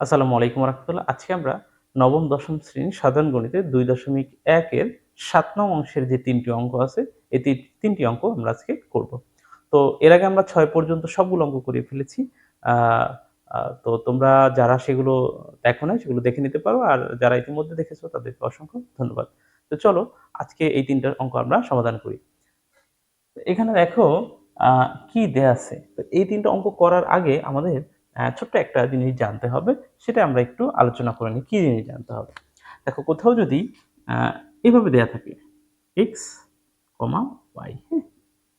আসসালামু আলাইকুম রহমতুল্লাহ। আজকে আমরা নবম, দশম শ্রেণি সাধারণ গণিতে দুই দশমিক একের সাত নং অংশের যে তিনটি অঙ্ক আছে, এই তিনটি অঙ্ক আমরা আজকে করব। তো এর আগে আমরা ছয় পর্যন্ত সবগুলো অঙ্ক করে ফেলেছি। তো তোমরা যারা সেগুলো দেখো না সেগুলো দেখে নিতে পারো। আর যারা ইতিমধ্যে দেখেছ, তাদেরকে অসংখ্য ধন্যবাদ। তো চলো, আজকে এই তিনটা অঙ্ক আমরা সমাধান করি। এখানে দেখো কি দেয়া আছে? তো এই তিনটা অঙ্ক করার আগে আমাদের ছোট্ট একটা জিনিস জানতে হবে, সেটা আমরা একটু আলোচনা করে নিই, কী জিনিস জানতে হবে? দেখো, কোথাও যদি এভাবে দেয়া থাকে এক্স কমা ওয়াই হ্যাঁ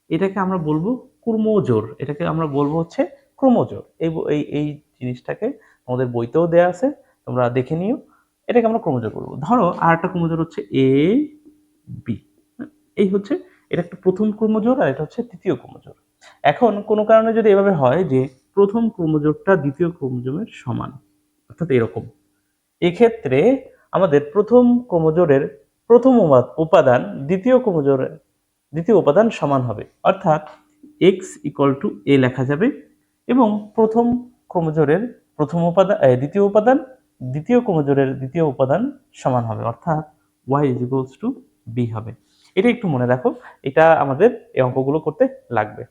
এটাকে আমরা বলব ক্রোমোজোর, এটাকে আমরা বলব হচ্ছে ক্রোমোজোর, এই এই এই জিনিসটাকে আমাদের বইতেও দেয়া আছে, তোমরা দেখে নিও, এটাকে আমরা ক্রোমোজোর বলব। ধরো আর একটা ক্রোমোজোর হচ্ছে এ বি এই হচ্ছে, এটা একটা প্রথম ক্রোমোজোর আর এটা হচ্ছে তৃতীয় ক্রোমোজোর। এখন কোনো কারণে যদি এভাবে হয় যে প্রথম ক্রোমোজোরটা দ্বিতীয় ক্রোমোজোমের সমান, অর্থাৎ এরকম। এক্ষেত্রে আমাদের প্রথম ক্রোমোজোরের প্রথম উপাদান দ্বিতীয় ক্রোমোজোরের দ্বিতীয় উপাদান সমান হবে, অর্থাৎ এক্স ইকুয়াল টু এ লেখা যাবে এবং প্রথম ক্রোমোজোরের প্রথম উপাদান দ্বিতীয় উপাদান, দ্বিতীয় ক্রোমোজোরের দ্বিতীয় উপাদান সমান হবে, অর্থাৎ Y is equals to B হবে। এটা একটু মনে রাখো, এটা আমাদের এই অঙ্কগুলো করতে লাগবে।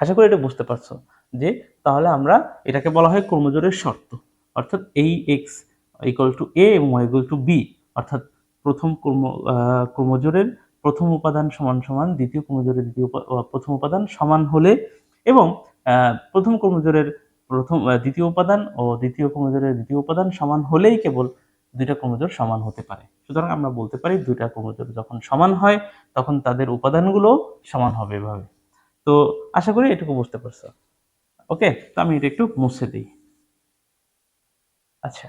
আশা করি এটা বুঝতে পারছ। যে তাহলে আমরা এটাকে বলা হয় ক্রোমোজোরের শর্ত। অর্থাৎ এই এক্স ইকুয়াল টু এ এবং ওয়াই টু বি অর্থাৎ প্রথম ক্রোমো ক্রোমোজোরের প্রথম উপাদান সমান সমান, দ্বিতীয় ক্রোমোজোরের দ্বিতীয় প্রথম উপাদান সমান হলে এবং প্রথম ক্রোমোজোরের প্রথম দ্বিতীয় উপাদান ও দ্বিতীয় ক্রোমোজোরের দ্বিতীয় উপাদান সমান হলেই কেবল দুইটা ক্রোমোজোর সমান হতে পারে। সুতরাং আমরা বলতে পারি দুইটা ক্রোমোজোর যখন সমান হয়, তখন তাদের উপাদানগুলো সমান হবে এভাবে। তো আশা করি এটুকু বুঝতে পারছ। ওকে, তো আমি এটা একটু মুছে দিই। আচ্ছা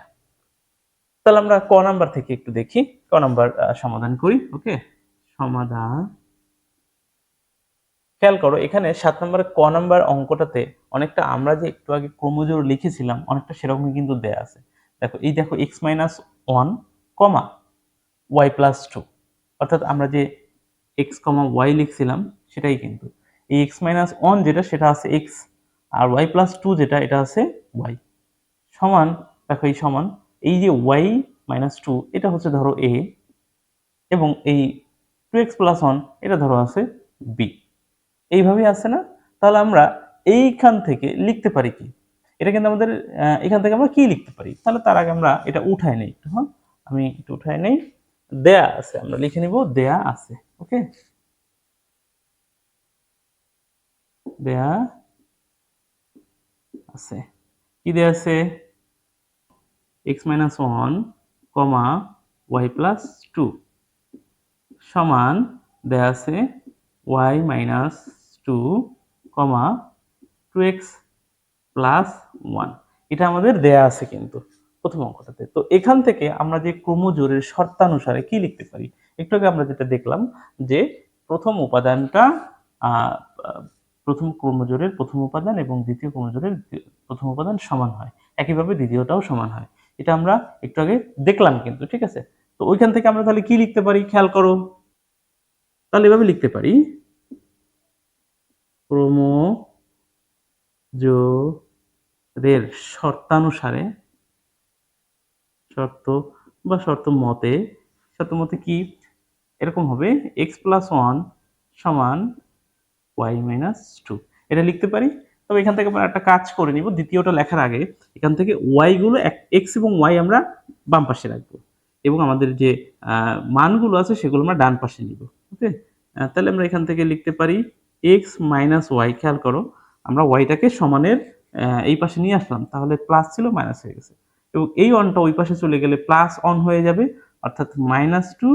তাহলে আমরা ক নাম্বার থেকে একটু দেখি, ক নাম্বার সমাধান করি, ওকে? সমাধান। খেয়াল করো, এখানে সাত নম্বরের ক নাম্বার অঙ্কটাতে অনেকটা আমরা যে একটু আগে ক্রোমোজোর লিখেছিলাম, অনেকটা সেরকমই কিন্তু দেয়া আছে। দেখো, এই দেখো X minus one comma Y plus two অর্থাৎ আমরা যে এক্স কমা ওয়াই লিখছিলাম, সেটাই কিন্তু। এই এক্স মাইনাস ওয়ান যেটা, সেটা আছে এক্স আর ওয়াই প্লাস টু যেটা, এটা আছে ওয়াই সমান, দেখো এই সমান, এই যে ওয়াই মাইনাস টু এটা হচ্ছে ধরো এ এবং এই টু এক্স প্লাস ওয়ান এটা ধরো আছে বি এইভাবেই আছে না? তাহলে আমরা এইখান থেকে লিখতে পারি কি? এটা কিন্তু আমাদের এখান থেকে আমরা কি লিখতে পারি? তাহলে তার আগে আমরা এটা উঠাই নেই একটু হ্যাঁ? আমি একটু উঠাই নেই। দেয়া আছে, আমরা লিখে নিব, দেয়া আছে ওকে দেয়া আছে। কি দেয়া আছে? X minus one comma y plus two সমান দেয়া আছে y minus two comma two x plus one এটা আমাদের দেয়া আছে কিন্তু প্রথম অঙ্কটাতে। তো এখান থেকে আমরা যে ক্রোমোজোরের শর্তানুসারে কি লিখতে পারি? একটু আগে আমরা যেটা দেখলাম যে প্রথম উপাদানটা প্রথম ক্রোমোজোরের প্রথম উপাদান এবং দ্বিতীয় ক্রোমোজোরের প্রথম উপাদান সমান হয়। একইভাবে দ্বিতীয়টাও সমান হয়। এটা আমরা একটু আগে দেখলাম কিন্তু, ঠিক আছে? তো ওইখান থেকে আমরা তাহলে কি লিখতে পারি? খেয়াল করো। তাহলে এভাবে লিখতে পারি। ক্রোমোজোরের শর্তানুসারে শর্ত বা শর্ত মতে শর্ত মতে কি? এরকম হবে। এক্স প্লাস ওয়ান সমান ওয়াই মাইনাস টু এটা লিখতে পারি? তবে এখান থেকে আমরা একটা কাজ করে নিব। দ্বিতীয়টা লেখার আগে এখান থেকে ওয়াই গুলো এক্স এবং ওয়াই আমরা বাম পাশে রাখব। এবং আমাদের যে মানগুলো আছে সেগুলো আমরা ডান পাশে নিব। ওকে? তাহলে আমরা এখান থেকে লিখতে পারি এক্স মাইনাস ওয়াই খেয়াল করো, আমরা ওয়াইটাকে সমানের এই পাশে নিয়ে আসলাম। তাহলে প্লাস ছিল মাইনাস হয়ে গেছে। এবং এই অনটা ওই পাশে চলে গেলে প্লাস অন হয়ে যাবে। অর্থাৎ মাইনাস টু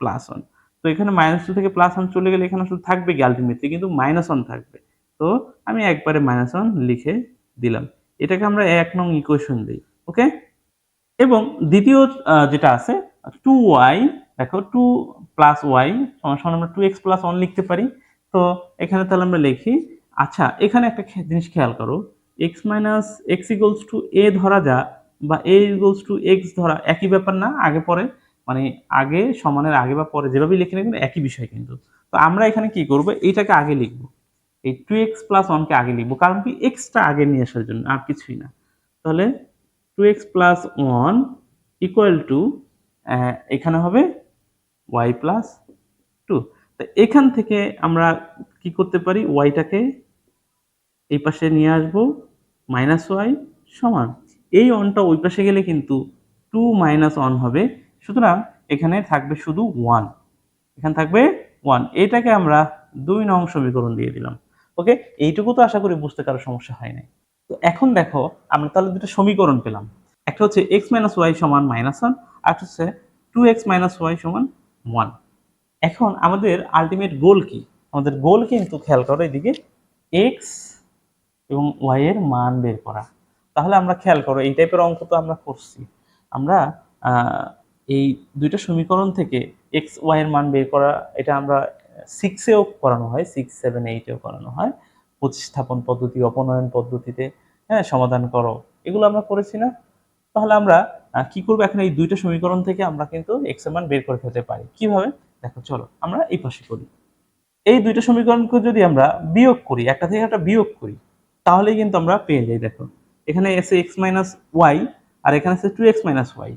প্লাস অন তো এখানে মাইনাস টু থেকে প্লাস ওয়ান চলে গেলে এখানে আসলে থাকবে কি আলটিমেটলি কিন্তু মাইনাস ওয়ান থাকবে। তো আমি একবারে মাইনাস ওয়ান লিখে দিলাম। এটাকে আমরা এক নং ইকুয়েশন দিই ওকে এবং দ্বিতীয় যেটা আছে টু ওয়াই দেখো টু প্লাস ওয়াই সমান আমরা টু এক্স প্লাস ওয়ান লিখতে পারি। তো এখানে তাহলে আমরা লিখি আচ্ছা এখানে একটা জিনিস খেয়াল করো x minus x equals to এ ধরা যা বা এ ইগোলস টু এক্স ধরা, একই ব্যাপার না, আগে পরে। মানে আগে, সমানের আগে বা পরে যেভাবেই লিখে নেবেন একই বিষয় কিন্তু। তো আমরা এখানে কি করব? এইটাকে আগে লিখব। এই টু এক্স প্লাস ওয়ানকে আগে লিখব। কারণ কি এক্সটা আগে নিয়ে আসার জন্য আর কিছুই না। তাহলে two x plus one equal to এখানে হবে ওয়াই প্লাস টু তো এখান থেকে আমরা কি করতে পারি? ওয়াইটাকে এই পাশে নিয়ে আসব মাইনাস ওয়াই সমান। এই অনটা ওই পাশে গেলে কিন্তু টু মাইনাস ওয়ান হবে। সুতরাং এখানে থাকবে শুধু ওয়ান এখানে থাকবে ওয়ান এটাকে আমরা দুই নং সমীকরণ দিয়ে দিলাম। ওকে এইটুকু তো আশা করি বুঝতে কারও সমস্যা হয় নাই। তো এখন দেখো, আমরা তাহলে দুটো সমীকরণ পেলাম। একটা হচ্ছে এক্স মাইনাস ওয়াই সমান মাইনাস ওয়ান আর হচ্ছে টু এক্স মাইনাস ওয়াই সমান ওয়ান এখন আমাদের আলটিমেট গোল কি? আমাদের গোল কিন্তু খেয়াল করো এদিকে এক্স এবং ওয়াই এর মান বের করা। তাহলে আমরা খেয়াল করো, এই টাইপের অঙ্ক তো আমরা করছি। আমরা এই দুইটা সমীকরণ থেকে এক্স ওয়াই এর মান বের করা, এটা আমরা সিক্সেও করানো হয় সিক্স সেভেন এইটেও করানো হয়। প্রতিস্থাপন পদ্ধতি, অপনয়ন পদ্ধতিতে হ্যাঁ সমাধান করো। এগুলো আমরা করেছি না। তাহলে আমরা কি করব এখন এই দুইটা সমীকরণ থেকে আমরা কিন্তু এক্সের মান বের করে ফেলতে পারি। কীভাবে? দেখো, চলো, আমরা এই পাশে করি। এই দুইটা সমীকরণকে যদি আমরা বিয়োগ করি, একটা থেকে একটা বিয়োগ করি, তাহলেই কিন্তু আমরা পেয়ে যাই, দেখো। এখানে এসে এক্স মাইনাস ওয়াই আর এখানে আছে টু এক্স মাইনাস ওয়াই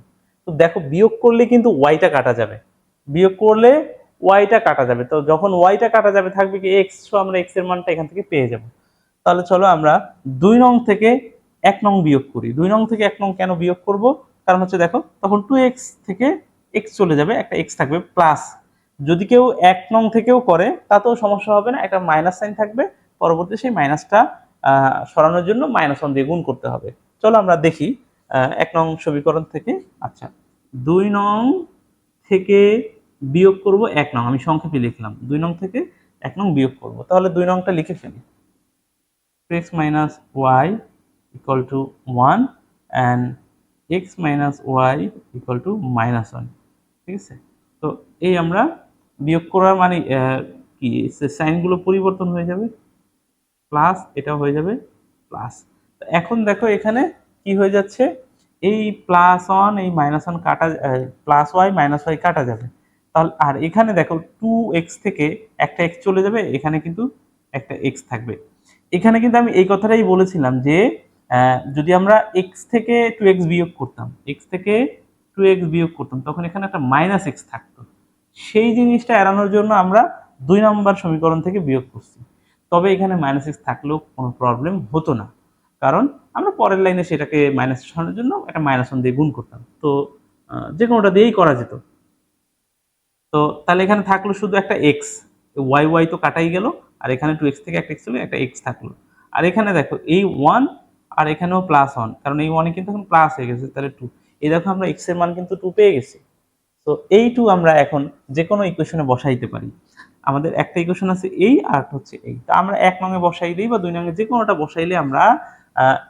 তো দেখো বিয়োগ করলে কিন্তু ওয়াইটা কাটা যাবে। বিয়োগ করলে ওয়াইটা কাটা যাবে। তো যখন ওয়াইটা কাটা যাবে, থাকবে কি এক্স আমরা এক্সের মানটা এখান থেকে পেয়ে যাব। তাহলে চলো আমরা দুই নং থেকে এক নং বিয়োগ করি। দুই নং থেকে এক নং কেন বিয়োগ করব? কারণ হচ্ছে দেখো, তখন টু এক্স থেকে এক্স চলে যাবে, একটা এক্স থাকবে প্লাস যদি কেউ এক নং থেকেও করে, তাতেও সমস্যা হবে না, একটা মাইনাস সাইন থাকবে। পরবর্তী সেই মাইনাসটা সরানোর জন্য মাইনাস ওয়ান দিয়ে গুণ করতে হবে। চলো আমরা দেখি এক নং সমীকরণ থেকে। আচ্ছা দুই নং থেকে বিয়োগ করব এক নং, আমি সংক্ষেপে লিখলাম। দুই নং থেকে এক নং বিয়োগ করব। তাহলে দুই নংটা লিখে ফেলি। X minus y equal to one and x minus y equal to minus one ঠিক আছে? তো এই আমরা বিয়োগ করার মানে কি সাইনগুলো পরিবর্তন হয়ে যাবে প্লাস এটা হয়ে যাবে প্লাস এখন দেখো এখানে কি হয়ে যাচ্ছে? এই প্লাস ওয়ান এই মাইনাস ওয়ান কাটা প্লাস ওয়াই মাইনাস ওয়াই কাটা যাবে। তাহলে, আর এখানে দেখো টু এক্স থেকে একটা এক্স চলে যাবে, এখানে কিন্তু একটা এক্স থাকবে। এখানে কিন্তু আমি এই কথাটাই বলেছিলাম যে যদি আমরা এক্স থেকে টু এক্স বিয়োগ করতাম এক্স থেকে টু এক্স বিয়োগ করতাম, তখন এখানে একটা মাইনাস এক্স থাকতো। সেই জিনিসটা এড়ানোর জন্য আমরা দুই নম্বর সমীকরণ থেকে বিয়োগ করছি। তবে এখানে মাইনাস এক্স থাকলেও কোনো প্রবলেম হতো না। কারণ আমরা পরের লাইনে সেটাকে মাইনাস সরানোর জন্য একটা মাইনাস ওয়ান দিয়ে গুণ করতাম। তো যে কোনোটা দিয়েই করা যেত। তো, তাহলে এখানে থাকল শুধু একটা এক্স ওয়াই ওয়াই তো কাটাই গেল, আর এখানে টু এক্স থেকে একটা এক্স ছিল একটা এক্স থাকল। আর এখানে দেখো, এই ওয়ান আর এখানেও প্লাস ওয়ান কারণ এই ওয়ানে কিন্তু এখন প্লাস হয়ে গেছে, তাহলে টু এই দেখো আমরা এক্সের মান কিন্তু টু পেয়ে গেছি। তো, এই টু আমরা এখন যে কোনো ইকুয়েশনে বসাইতে পারি। আমাদের একটা ইকুয়েশন আছে এই আর হচ্ছে এই। তো আমরা এক নঙে বসাই দিই বা দুই নঙে যে কোনোটা বসাইলে আমরা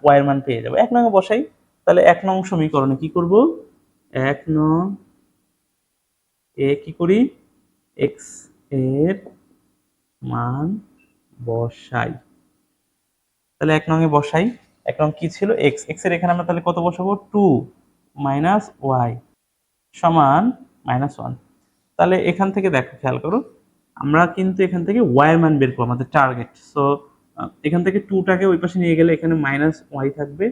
ওয়াই এর মান পেয়ে যাব। এক নঙে বসাই, তাহলে এক নং সমীকরণে কি করব? এক নং এ কি করি? এক্সের মান বসাই। তাহলে এক নং এ বসাই, এক নং কি ছিল? এক্স এক্সের এখানে আমরা তাহলে কত বসাবো? টু মাইনাস ওয়াই সমান মাইনাস ওয়ান তাহলে এখান থেকে দেখো, খেয়াল করো, আমরা কিন্তু এখান থেকে ওয়াই এর মান বের করব, আমাদের টার্গেট সো এখান থেকে টুটাকে ওই পাশে নিয়ে গেলে এখানে মাইনাস ওয়াই থাকবে।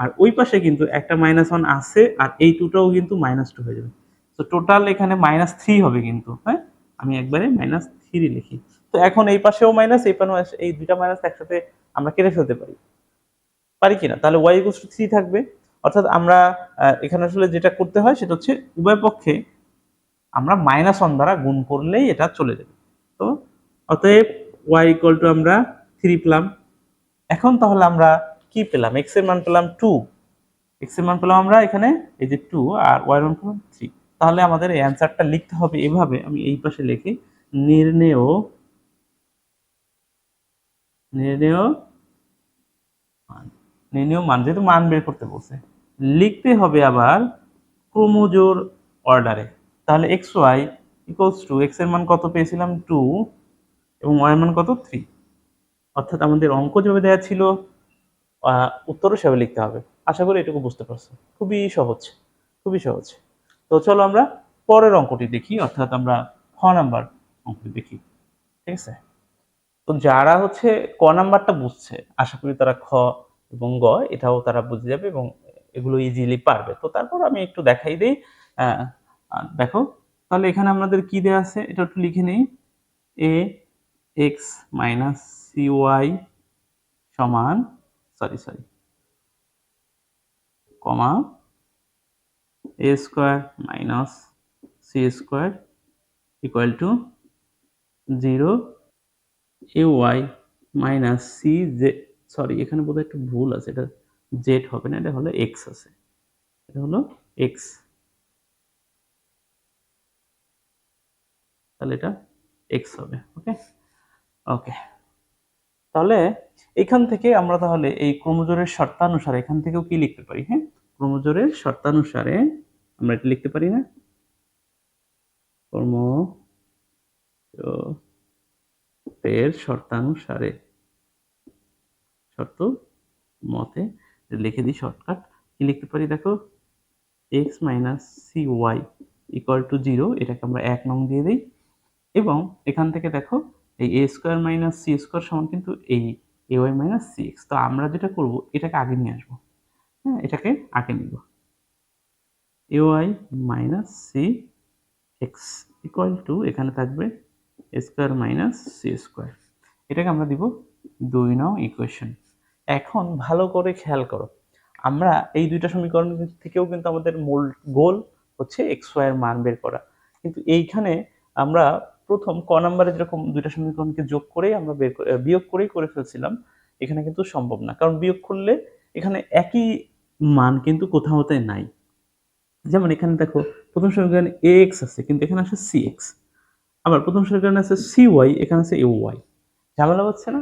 আর ওই পাশে কিন্তু একটা মাইনাস ওয়ান আছে, আর এই টুটাও কিন্তু মাইনাস টু হয়ে যাবে। তো টোটাল এখানে মাইনাস থ্রি হবে কিন্তু হ্যাঁ? আমি একবারে মাইনাস থ্রি লিখি। তো এখন এই পাশেও মাইনাস এই পাশে এই দুইটা মাইনাস একসাথে আমরা কেটে ফেলতে পারি। পারি কিনা? তাহলে ওয়াই ইকুয়ালস টু থ্রি থাকবে। অর্থাৎ আমরা এখানে আসলে যেটা করতে হয় সেটা হচ্ছে উভয় পক্ষে আমরা মাইনাস ওয়ান দ্বারা গুণ করলেই এটা চলে যাবে। তো অতএব ওয়াই ইকুয়াল টু আমরা থ্রি পেলাম। এখন তাহলে আমরা কি পেলাম? এক্সের মান পেলাম টু এক্সের মান পেলাম আমরা এখানে এই যে টু আর ওয়াই মান পেলাম থ্রি তাহলে আমাদের এই অ্যান্সারটা লিখতে হবে এভাবে। আমি এই পাশে লিখি, নির্ণেয় নির্ণেয় মান। নির্ণেয় মান, যেহেতু মান বের করতে বলছে। লিখতে হবে আবার ক্রোমোজোর অর্ডারে। তাহলে এক্স ওয়াই ইকুয়ালস টু এক্সের মান কত পেয়েছিলাম টু এবং ওয়াই মান কত থ্রি অর্থাৎ আমাদের অঙ্ক যেভাবে দেওয়া ছিল উত্তরও সেভাবে লিখতে হবে। আশা করি এটুকু বুঝতে পারছ। খুবই সহজ খুবই সহজ। তো চলো আমরা পরের অঙ্কটি দেখি, অর্থাৎ আমরা খ নাম্বার অঙ্কটি দেখি। ঠিক আছে? তো যারা হচ্ছে ক নাম্বারটা বুঝছে, আশা করি তারা খ এবং গ, এটাও তারা বুঝে যাবে এবং এগুলো ইজিলি পারবে। তো তারপর আমি একটু দেখাই দিই। দেখো, তাহলে এখানে আমাদের কি দেওয়া আছে? এটা একটু লিখে নেই। A x minus c y সমান sorry sorry comma a square minus c square equal to zero a y minus c j sorry এখানে বোধহয় একটু ভুল আছে, এটা জেড হবে না, এটা হলো এক্স আছে, এটা হলো এক্স তাহলে এটা এক্স হবে ওকে ওকে তাহলে এখান থেকে আমরা তাহলে এই ক্রোমোজোরের শর্তানুসারে এখান থেকেও কি লিখতে পারি হ্যাঁ? ক্রোমোজোরের শর্তানুসারে আমরা এটা লিখতে পারি না। কর্ম শর্তানুসারে। শর্ত মতে লিখে দিই, শর্টকাট। কি লিখতে পারি দেখো? X minus c y equal to zero এটাকে আমরা এক নং দিয়ে দিই। এবং এখান থেকে দেখো এই a square minus c square সমান কিন্তু এই a y minus c x তো আমরা যেটা করব, এটাকে আগে নিয়ে আসব। হ্যাঁ এটাকে আগে নিব। A y minus c x equal to এখানে থাকবে a square minus c square এটাকে আমরা দিব দুই নং ইকুয়েশন এখন ভালো করে খেয়াল করো, আমরা এই দুইটা সমীকরণ থেকেও কিন্তু আমাদের মূল গোল হচ্ছে এক্স ওয়াই এর মান বের করা। কিন্তু এইখানে আমরা প্রথম ক নাম্বারে যেরকম দুইটা সমীকরণকে যোগ করেই আমরা বের বিয়োগ করেই করে ফেলছিলাম, এখানে কিন্তু সম্ভব না। কারণ বিয়োগ করলে এখানে একই মান কিন্তু কোথাওতে নাই। যেমন এখানে দেখো, প্রথম সমীকরণে এ এক্স আছে, কিন্তু এখানে আছে সি এক্স আবার প্রথম সমীকরণে আছে সি ওয়াই এখানে আছে এ ওয়াই ঝামেলা হচ্ছে না?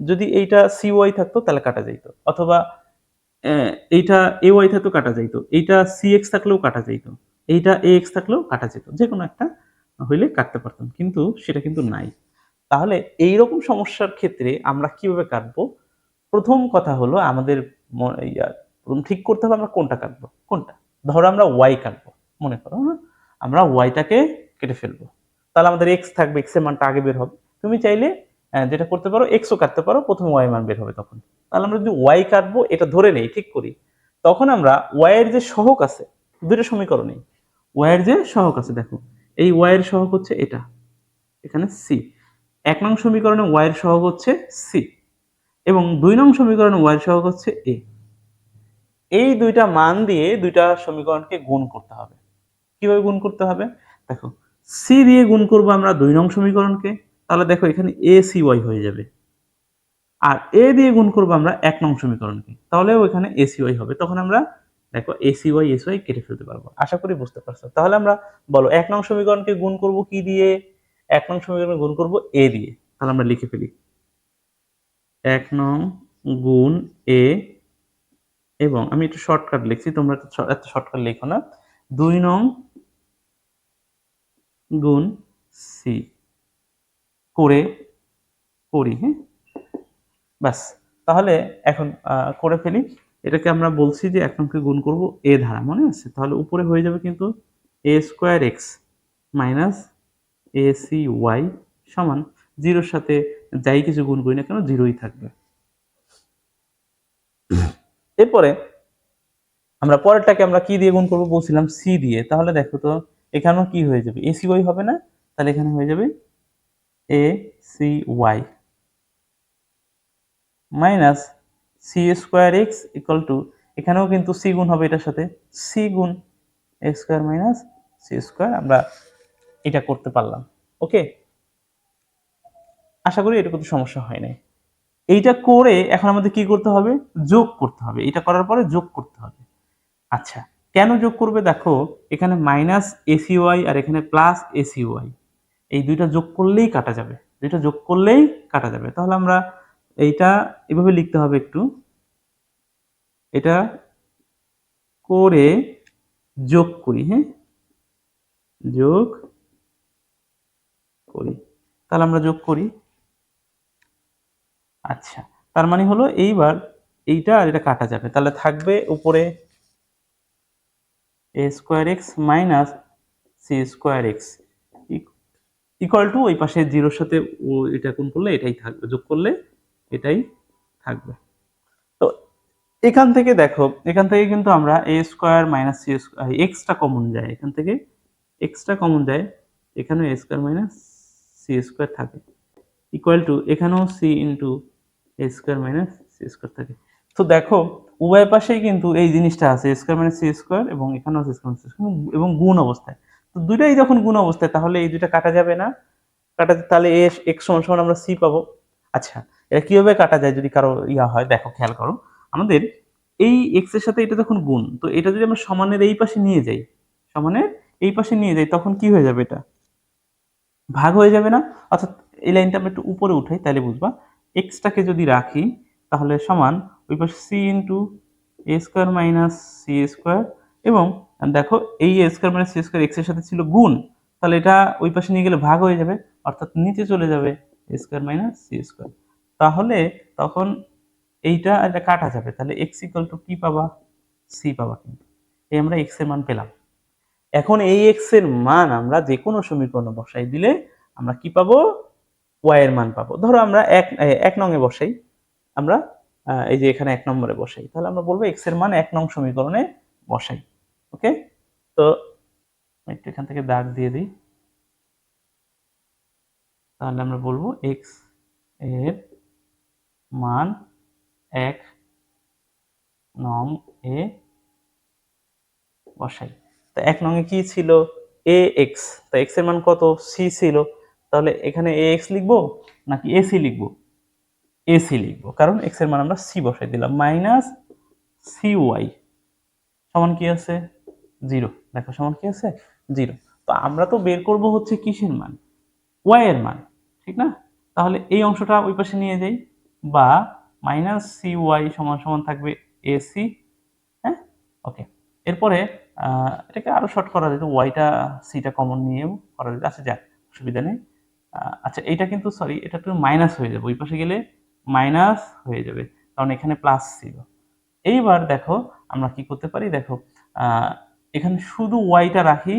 যদি এইটা সি ওয়াই থাকতো, তাহলে কাটা যাইতো। অথবা এইটা এ ওয়াই থাকতো, কাটা যাইতো। এইটা সি এক্স থাকলেও কাটা যাইতো। এইটা এ এক্স থাকলেও কাটা যেত। যে কোনো একটা হইলে কাটতে পারতাম, কিন্তু সেটা কিন্তু নাই। তাহলে এই রকম সমস্যার ক্ষেত্রে আমরা কীভাবে কাটবো? প্রথম কথা হলো আমাদের প্রথম ঠিক করতে হবে আমরা কোনটা কাটবো? কোনটা? ধরো আমরা ওয়াই কাটবো, মনে করো হ্যাঁ? আমরা ওয়াইটাকে কেটে ফেলব। তাহলে আমাদের এক্স থাকবে এক্সের মানটা আগে বের হবে। তুমি চাইলে যেটা করতে পারো এক্সও কাটতে পারো, প্রথম ওয়াই মান বের হবে তখন। তাহলে আমরা যদি ওয়াই কাটবো, এটা ধরে নেই, ঠিক করি। তখন আমরা ওয়াইয়ের যে সহক আছে, দুটো সমীকরণে ওয়াই এর যে সহক আছে, দেখো এই ওয়াই এর সহক হচ্ছে এটা। এখানে সি এক নং সমীকরণে ওয়াই এর সহগ হচ্ছে সি এবং দুই নং সমীকরণে ওয়াই এর সহগ হচ্ছে এ এই দুইটা মান দিয়ে দুইটা সমীকরণকে গুণ করতে হবে। কীভাবে গুণ করতে হবে? দেখো সি দিয়ে গুণ করব আমরা দুই নং সমীকরণকে, তাহলে দেখো এখানে এ সি ওয়াই হয়ে যাবে। আর এ দিয়ে গুণ করব আমরা এক নং সমীকরণকে, তাহলেও এখানে এ সি ওয়াই হবে। তখন আমরা দেখো a c y s y কেটে ফেলতে পারব। আশা করি বুঝতে পারছ। তাহলে আমরা বলো, এক নং সমীকরণকে গুণ করব কি দিয়ে? এক নং সমীকরণকে গুণ করব এ দিয়ে। তাহলে আমরা লিখে ফেলি। এক নং গুণ এ এবং আমি একটু শর্টকাট লিখছি, তোমরা এত শর্টকাট লেখো না। দুই নং গুণ সি করে করি হ্যাঁ? ব্যাস। তাহলে এখন করে ফেলি। এটাকে আমরা বলছি যে এক নংকে গুণ করব এ ধারা, মনে আছে? তাহলে উপরে হয়ে যাবে কিন্তু a square x minus a c y সমান জিরোর সাথে যাই কিছু গুণ করি না কেন জিরোই থাকবে। এরপরে আমরা পরেরটাকে আমরা কি দিয়ে গুণ করব? বলছিলাম সি দিয়ে। তাহলে দেখো তো, এখানেও কি হয়ে যাবে? এ সি ওয়াই হবে না? তাহলে এখানে হয়ে যাবে a c y minus c square x equal to এখানেও কিন্তু সি গুণ হবে এটার সাথে সি গুণ a square minus c square আমরা এটা করতে পারলাম ওকে আশা করি এটা কোনো সমস্যা হয় নাই। এইটা করে এখন আমাদের কি করতে হবে? যোগ করতে হবে। এটা করার পরে যোগ করতে হবে। আচ্ছা কেন যোগ করবে? দেখো, এখানে মাইনাস এসি ওয়াই আর এখানে প্লাস এসি ওয়াই এই দুইটা যোগ করলেই কাটা যাবে। দুইটা যোগ করলেই কাটা যাবে। তাহলে আমরা এইটা এভাবে লিখতে হবে একটু। এটা করে যোগ করি হ্যাঁ? যোগ করি। তাহলে আমরা যোগ করি। আচ্ছা তার মানে হলো এইবার এইটা আর এটা কাটা যাবে। তাহলে থাকবে উপরে a square x minus c square x equal to ওই পাশে জিরোর সাথে ও এটা কোন করলে এটাই থাকবে। যোগ করলে এটাই থাকবে। তো এখান থেকে দেখো, এখান থেকে কিন্তু আমরা a square minus c square extra common যায়। এখান থেকে এক্সটা কমন যায়, এখানেও a square minus c square থাকে। ইকুয়াল টু এখানেও c into a square minus c square থাকে। তো দেখো, উভয় পাশেই কিন্তু এই জিনিসটা আছে স্কোয়ার মাইনাস সি স্কোয়ার এবং এখানেও আছে স্কোয়ার মাইনাস এবং গুণ অবস্থায়। তো দুইটাই যখন গুণ অবস্থায়, তাহলে এই দুইটা কাটা যাবে না। কাটা, তাহলে এ এক্স সমান সমান আমরা সি পাবো। আচ্ছা এটা কীভাবে কাটা যায় যদি কারও ইয়া হয়? দেখো, খেয়াল করো। আমাদের এই এক্সের সাথে এটা যখন গুণ, তো এটা যদি আমরা সমানের এই পাশে নিয়ে যাই, সমানের এই পাশে নিয়ে যাই, তখন কি হয়ে যাবে এটা? ভাগ হয়ে যাবে না? অর্থাৎ এই লাইনটা আমরা একটু উপরে উঠাই, তাহলে বুঝবা এক্সটাকে যদি রাখি, তাহলে সমান ওই পাশে c into a square minus c square এবং দেখো, এই a square minus c square এক্সের সাথে ছিল গুণ, তাহলে এটা ওই পাশে নিয়ে গেলে ভাগ হয়ে যাবে, অর্থাৎ নিচে চলে যাবে। Square minus c square. তাহলে তখন এইটা এটা কাটা যাবে, তাহলে এক্স ইকাল টু কি পাবা? সি পাবা কিন্তু। এই আমরা এক্সের মান পেলাম। এখন এই এক্সের মান আমরা যে কোনো সমীকরণে বসাই দিলে আমরা কি পাবো? ওয়াই এর মান পাবো। ধরো আমরা এক এক নং এ বসাই। আমরা এই যে এখানে এক নম্বরে বসাই। তাহলে আমরা বলব এক্সের মান এক নং সমীকরণে বসাই। ওকে? তো, একটু এখান থেকে দাগ দিয়ে দিই। তাহলে আমরা বলব এক্সের মান এক নং এ বসাই। তো এক নং এ কি ছিল? এ এক্স তো এক্সের মান কত? সি ছিল। তাহলে এখানে এ এক্স লিখব নাকি এ সি লিখব? এ সি লিখব। কারণ এক্সের মান আমরা সি বসাই দিলাম। মাইনাস সি ওয়াই সমান কি আছে? জিরো দেখো সমান কি আছে? জিরো তো আমরা তো বের করব হচ্ছে কিসের মান? ওয়াই এর মান, ঠিক না? তাহলে এই অংশটা ওই পাশে নিয়ে যাই, বা মাইনাস সি ওয়াই সমান সমান থাকবে এ সি হ্যাঁ? ওকে এরপরে এটাকে আরও শর্ট করা যেত ওয়াইটা সিটা কমন নিয়েও করা যেত। আচ্ছা যাক, অসুবিধা নেই। আচ্ছা এটা কিন্তু সরি এটা একটু মাইনাস হয়ে যাবে। ওই পাশে গেলে মাইনাস হয়ে যাবে, কারণ এখানে প্লাস ছিল। এইবার দেখো, আমরা কি করতে পারি? দেখো এখানে শুধু ওয়াইটা রাখি,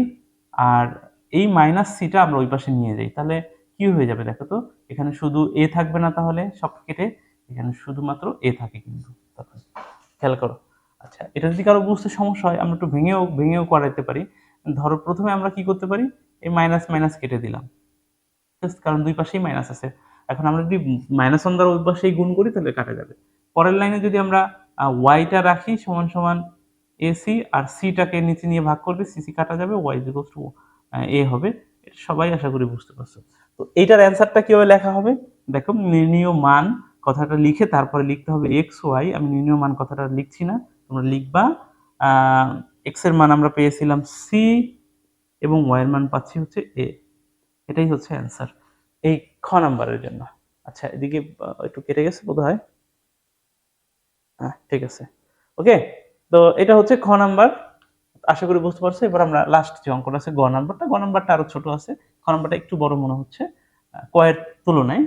আর এই মাইনাস সিটা আমরা ওই পাশে নিয়ে যাই। তাহলে কি হয়ে যাবে দেখো তো? এখানে শুধু এ থাকবে না তাহলে সব কেটে এখানে শুধুমাত্র এ থাকে কিন্তু। তখন খেয়াল করো। আচ্ছা এটা যদি কারও বুঝতে সমস্যা হয়, আমরা একটু ভেঙেও ভেঙেও করাইতে পারি। ধরো প্রথমে আমরা কি করতে পারি? এই মাইনাস মাইনাস কেটে দিলাম। কারণ দুই পাশেই মাইনাস আছে। এখন আমরা যদি মাইনাস ওয়ান দ্বারা ওই পাশেই গুণ করি, তাহলে কাটা যাবে। পরের লাইনে যদি আমরা ওয়াইটা রাখি, সমান সমান এসি আর সিটাকে নিচে নিয়ে ভাগ করবে সিসি কাটা যাবে ওয়াই ইকুয়াল টু এ হবে। সবাই আশা করি বুঝতে পারছ। তো এইটার অ্যান্সারটা কীভাবে লেখা হবে? দেখো, নির্ণীয় মান কথাটা লিখে তারপরে লিখতে হবে এক্স ওয়াই আমি নির্ণীয় মান কথাটা লিখছি না, তোমরা লিখবা। এক্সের মান আমরা পেয়েছিলাম সি এবং ওয়াই এর মান পাচ্ছি হচ্ছে এ এটাই হচ্ছে অ্যান্সার। এই খ নাম্বারের জন্য। আচ্ছা এদিকে একটু কেটে গেছে বোধ হয় হ্যাঁ ঠিক আছে। ওকে, তো এটা হচ্ছে খ নাম্বার। আশা করি বুঝতে পারছ। এবার আমরা লাস্ট যে অঙ্কটা আছে, গ নাম্বারটা গ নাম্বারটা আরও ছোট আছে। খ নাম্বারটা একটু বড় মনে হচ্ছে কয়ের তুলনায়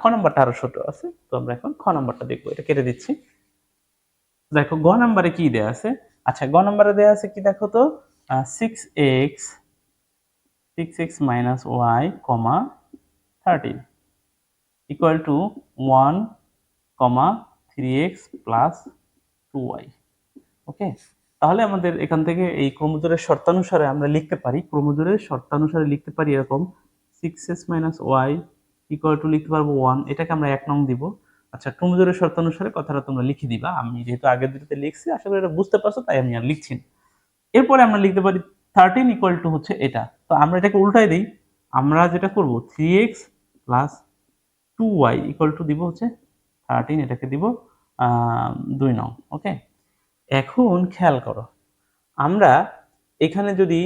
খ নাম্বারটা আরও ছোট আছে। তো আমরা এখন খ নাম্বারটা দেখব, এটা কেটে দিচ্ছি। দেখো, গ নাম্বারে কি দেয়া আছে? আচ্ছা গ নাম্বারে দেয়া আছে কি দেখো তো? Six x six x minus y comma thirteen equal to one comma three x plus two y okay তাহলে আমাদের এখান থেকে এই ক্রমজোরের শর্তানুসারে আমরা লিখতে পারি ক্রমজোরের শর্তানুসারে লিখতে পারি এরকম six s minus y equal to লিখতে পারব ওয়ান এটাকে আমরা এক নং দিব। আচ্ছা ক্রমজোরের শর্তানুসারে কথাটা তোমরা লিখে দিবা। আমি যেহেতু আগের দুটোতে লিখছি, আশা করি এটা বুঝতে পারছ, তাই আমি আর লিখছি এরপরে আমরা লিখতে পারি থার্টিন ইকুয়াল টু হচ্ছে এটা। তো আমরা এটাকে উল্টাই দিই। আমরা যেটা করব three x plus two y equal to দিব হচ্ছে থার্টিন এটাকে দিব দুই নং ওকে এখন খেয়াল করো, আমরা এখানে যদি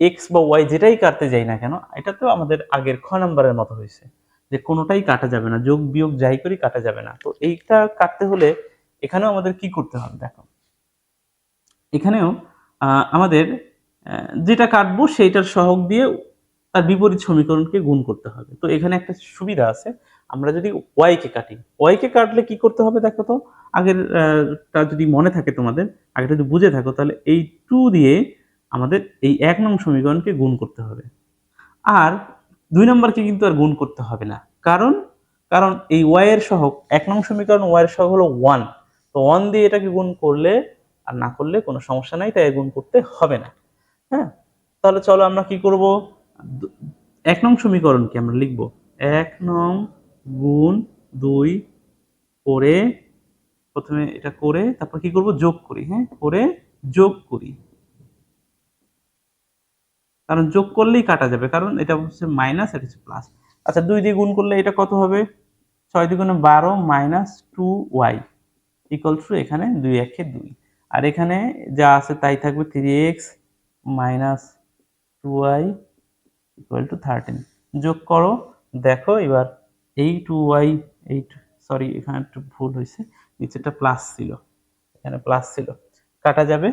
এক্স বা ওয়াই যেটাই কাটতে যাই না কেন, এটা তো আমাদের আগের খ নাম্বারের মতো হয়েছে, যে কোনোটাই কাটা যাবে না, যোগ বিয়োগ যাই করি কাটা যাবে না। তো এইটা কাটতে হলে এখানেও আমাদের কি করতে হবে দেখো, এখানেও আমাদের যেটা কাটবো সেইটার সহগ দিয়ে তার বিপরীত সমীকরণকে গুণ করতে হবে। তো এখানে একটা সুবিধা আছে আমরা যদি ওয়াই কে কাটি ওয়াই কে কাটলে কি করতে হবে দেখো তো? আগের আহ, টা যদি মনে থাকে তোমাদের আগে যদি বুঝে থাকো তাহলে এই টু দিয়ে আমাদের এই এক নং সমীকরণকে গুণ করতে হবে। আর দুই নম্বরকে কিন্তু আর গুণ করতে হবে না। কারণ কারণ এই ওয়াই এর সহগ এক নং সমীকরণ ওয়াই এর সহগ হলো ওয়ান তো ওয়ান দিয়ে এটাকে গুণ করলে আর না করলে কোনো সমস্যা নাই তাই গুণ করতে হবে না। হ্যাঁ? তাহলে চলো আমরা কি করব? এক নং সমীকরণ কি আমরা লিখব। এক নং গুণ দুই করে, প্রথমে এটা করে, তারপর কি করব? যোগ করি হ্যাঁ? করে যোগ করি। কারণ যোগ করলেই কাটা যাবে, কারণ এটা হচ্ছে মাইনাস, এটা হচ্ছে প্লাস। আচ্ছা দুই দিয়ে গুণ করলে এটা কত হবে? ছয় দুগুণে বারো minus two y equal to এখানে দুই একে দুই। আর এখানে যা আছে তাই থাকবে three x minus two y equal to thirteen যোগ করো, দেখো এবার এই টু ওয়াই এই সরি এখানে একটু ভুল হয়েছে। নিচেটা প্লাস ছিল। এখানে প্লাস ছিল। কাটা যাবে।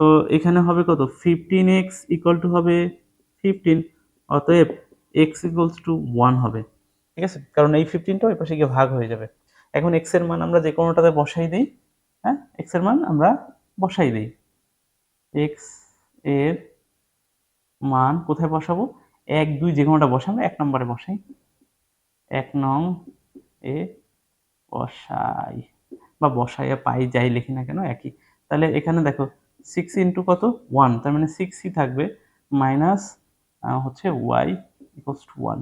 তো এখানে হবে কত? ফিফটিন এক্স ইকুয়াল টু হবে ফিফটিন অতএব এক্স ইকুয়ালস টু ওয়ান হবে। ঠিক আছে? কারণ এই ফিফটিনটা ওই পাশে গিয়ে ভাগ হয়ে যাবে। এখন এক্সের মান আমরা যে কোনোটাতে বসাই দিই হ্যাঁ? এক্সের মান আমরা বসাই দিই। এক্সের মান কোথায় বসাবো? এক, দুই যে কোনোটা বসাবো এক নম্বরে বসাই। এক নং এ বসাই। বা বসাইয়া পাই যাই লিখি না কেন, একই। তাহলে এখানে দেখো সিক্স ইন্টু কত? ওয়ান তার মানে সিক্সই থাকবে মাইনাস হচ্ছে ওয়াই ইকুয়ালস টু ওয়ান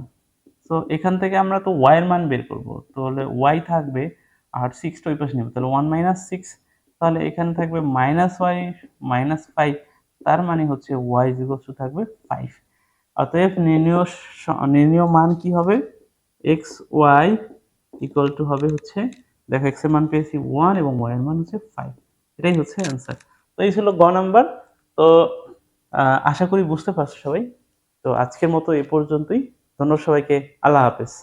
তো এখান থেকে আমরা তো ওয়াই এর মান বের করব। তাহলে ওয়াই থাকবে, আর সিক্সটা ওই পাশে নেব। তাহলে ওয়ান মাইনাস সিক্স তাহলে এখানে থাকবে মাইনাস ওয়াই মাইনাস ফাইভ তার মানে হচ্ছে ওয়াই ইকুয়ালস টু থাকবে ফাইভ অতএব নির্ণয় নির্ণয় মান কি হবে? এক্স ওয়াই ইকুয়াল টু হবে হচ্ছে, দেখো এক্সের মান পেয়েছি ওয়ান এবং ওয়াই এর মান হচ্ছে ফাইভ এটাই হচ্ছে অ্যান্সার তো এই ছিল গ নাম্বার। তো আশা করি বুঝতে পারছ সবাই। তো আজকের মতো এ পর্যন্তই। ধন্যবাদ সবাইকে। আল্লাহ হাফেজ।